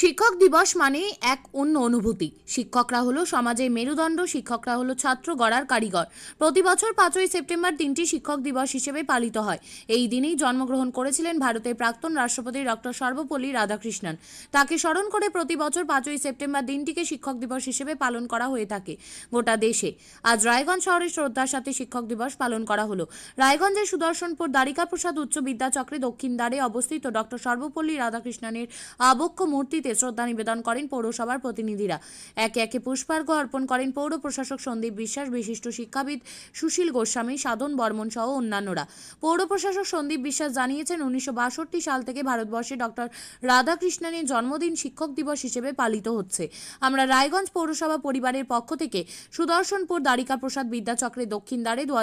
শিক্ষক দিবস মানে এক অন্য অনুভূতি। শিক্ষকরা হলো সমাজের মেরুদণ্ড, শিক্ষকরা হলো ছাত্র গড়ার কারিগর। প্রতি বছর পাঁচই সেপ্টেম্বর দিনটি শিক্ষক দিবস হিসেবে পালিত হয়। এই দিনেই জন্মগ্রহণ করেছিলেন ভারতের প্রাক্তন রাষ্ট্রপতি ডক্টর সর্বপল্লী রাধাকৃষ্ণন। তাকে স্মরণ করে প্রতি বছর পাঁচই সেপ্টেম্বর দিনটিকে শিক্ষক দিবস হিসেবে পালন করা হয়ে থাকে গোটা দেশে। আজ রায়গঞ্জ শহরে শ্রদ্ধার সাথে শিক্ষক দিবস পালন করা হলো। রায়গঞ্জের সুদর্শনপুর দ্বারিকা প্রসাদ উচ্চ বিদ্যাচক্রে দক্ষিণ দ্বারে অবস্থিত ডক্টর সর্বপল্লী রাধাকৃষ্ণনের আবক্ষ মূর্তিতে শ্রদ্ধা নিবেদন করেন পৌরসভার প্রতিনিধিরা। একে একে পুষ্পার্ঘ অর্পণ করেন পৌর প্রশাসক সন্দীপ বিশ্বাস, বিশিষ্ট শিক্ষাবিদ সুশীল গোস্বামী, সাধন বর্মন সহ অন্যান্যরা। পৌর প্রশাসক সন্দীপ বিশ্বাস জানিয়েছেন, উনিশশো বাষট্টি সাল থেকে ভারতবর্ষে ডক্টর রাধাকৃষ্ণনের জন্মদিন শিক্ষক দিবস হিসেবে পালিত হচ্ছে। আমরা রায়গঞ্জ পৌরসভা পরিবারের পক্ষ থেকে সুদর্শনপুর দ্বারিকা প্রসাদ বিদ্যাচক্রের দক্ষিণ দ্বারে দু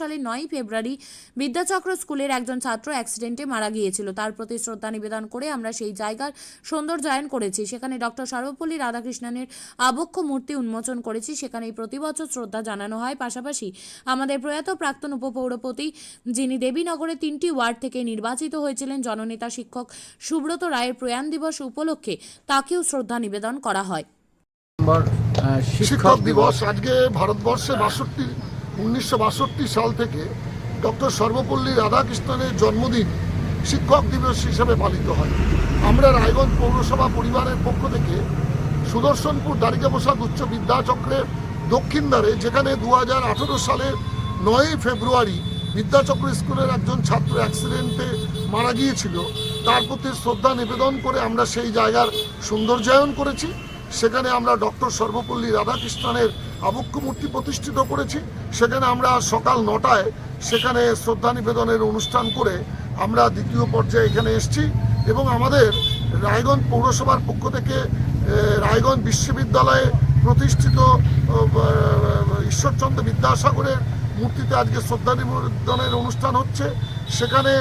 সালের নয়ই ফেব্রুয়ারি বিদ্যাচক্র স্কুলের একজন ছাত্র অ্যাক্সিডেন্টে মারা গিয়েছিল। তার প্রতি শ্রদ্ধা নিবেদন করে আমরা সেই জায়গার সৌন্দর্যায়ন করেছি। সেখানে ডক্টর সর্বপল্লী রাধাকৃষ্ণনের আবক্ষ মূর্তি উন্মোচন করেছি। সেখানে প্রতি বছর শ্রদ্ধা জানানো হয়। পাশাপাশি আমাদের প্রয়াত প্রাক্তন উপপৌরপতি যিনি দেবীনগরে তিনটি ওয়ার্ড থেকে নির্বাচিত হয়েছিলেন জননেতা শিক্ষক সুব্রত রায়ের প্রয়াণ দিবস উপলক্ষে তাকেও শ্রদ্ধা নিবেদন করা হয়। নম্বর আহ, শিক্ষক দিবস আজকে ভারতবর্ষে বাষট্টি উনিশশো বাষট্টি সাল থেকে ডক্টর সর্বপল্লী রাধাকৃষ্ণনের জন্মদিন। শিক্ষক দিবস হিসেবে পালিত হয়। আমরা রায়গঞ্জ পৌরসভা পরিবারের পক্ষ থেকে সুদর্শনপুর দ্বারিকা প্রসাদ উচ্চ বিদ্যাচক্রের দক্ষিণ দ্বারে, যেখানে দু হাজার আঠেরো সালের নয়ই ফেব্রুয়ারি বিদ্যাচক্র স্কুলের একজন ছাত্র অ্যাক্সিডেন্টে মারা গিয়েছিল। তার প্রতি শ্রদ্ধা নিবেদন করে আমরা সেই জায়গার সৌন্দর্যায়ন করেছি। সেখানে আমরা ডক্টর সর্বপল্লী রাধাকৃষ্ণনের আবক্ষ মূর্তি প্রতিষ্ঠিত করেছি। সেখানে আমরা সকাল নটায় সেখানে শ্রদ্ধা নিবেদনের অনুষ্ঠান করে আমরা দ্বিতীয় পর্যায়ে এখানে এসেছি এবং আমাদের রায়গঞ্জ পৌরসভার পক্ষ থেকে রায়গঞ্জ বিশ্ববিদ্যালয়ে প্রতিষ্ঠিত ঈশ্বরচন্দ্র বিদ্যাসাগরের মূর্তিতে আজকে শ্রদ্ধা নিবেদনের অনুষ্ঠান হচ্ছে। সেখানে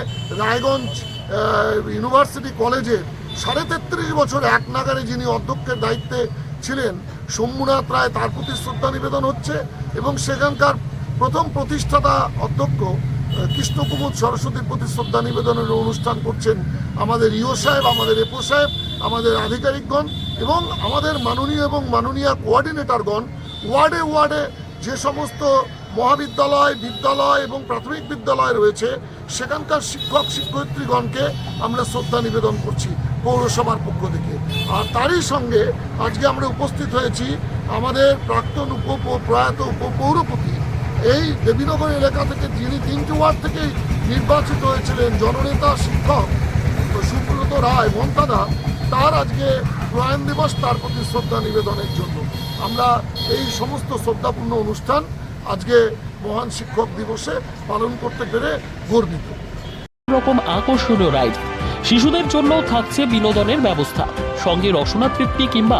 রায়গঞ্জ ইউনিভার্সিটি কলেজের সাড়ে তেত্রিশ বছর এক নাগারে যিনি অধ্যক্ষের দায়িত্বে ছিলেন শম্ভুনাথ রায় তার প্রতি শ্রদ্ধা নিবেদন হচ্ছে এবং সেখানকার প্রথম প্রতিষ্ঠাতা অধ্যক্ষ কৃষ্ণকুমুদ সরস্বতীর প্রতি শ্রদ্ধা নিবেদনের অনুষ্ঠান করছেন আমাদের ইও সাহেব, আমাদের এপো সাহেব, আমাদের আধিকারিকগণ এবং আমাদের মাননীয় এবং মাননীয় কোঅর্ডিনেটরগণ। ওয়ার্ডে ওয়ার্ডে যে সমস্ত মহাবিদ্যালয়, বিদ্যালয় এবং প্রাথমিক বিদ্যালয় রয়েছে, সেখানকার শিক্ষক, শিক্ষয়িত্রীগণকে আমরা শ্রদ্ধা নিবেদন করছি পৌরসভার পক্ষ থেকে। আর তারই সঙ্গে আজকে আমরা উপস্থিত হয়েছি আমাদের প্রাক্তন উপ প্রয়াত উপপৌরপতি এই দেবীনগর এলাকা থেকে যিনি তিনটি ওয়ার্ড থেকেই নির্বাচিত হয়েছিলেন জননেতা, শিক্ষক। তো সুব্রত রায় মন্তাদা তার আজকে প্রয়াণ দিবস, তার প্রতি শ্রদ্ধা নিবেদনের জন্য। আমরা এই সমস্ত শ্রদ্ধাপূর্ণ অনুষ্ঠান আজকে মহান শিক্ষক দিবসে পালন করতে পেরে গর্বিত। রকম আকর্ষণীয় রাইড। শিশুদের জন্য থাকছে বিনোদনের ব্যবস্থা। সঙ্গে রসনা তৃপ্তি কিংবা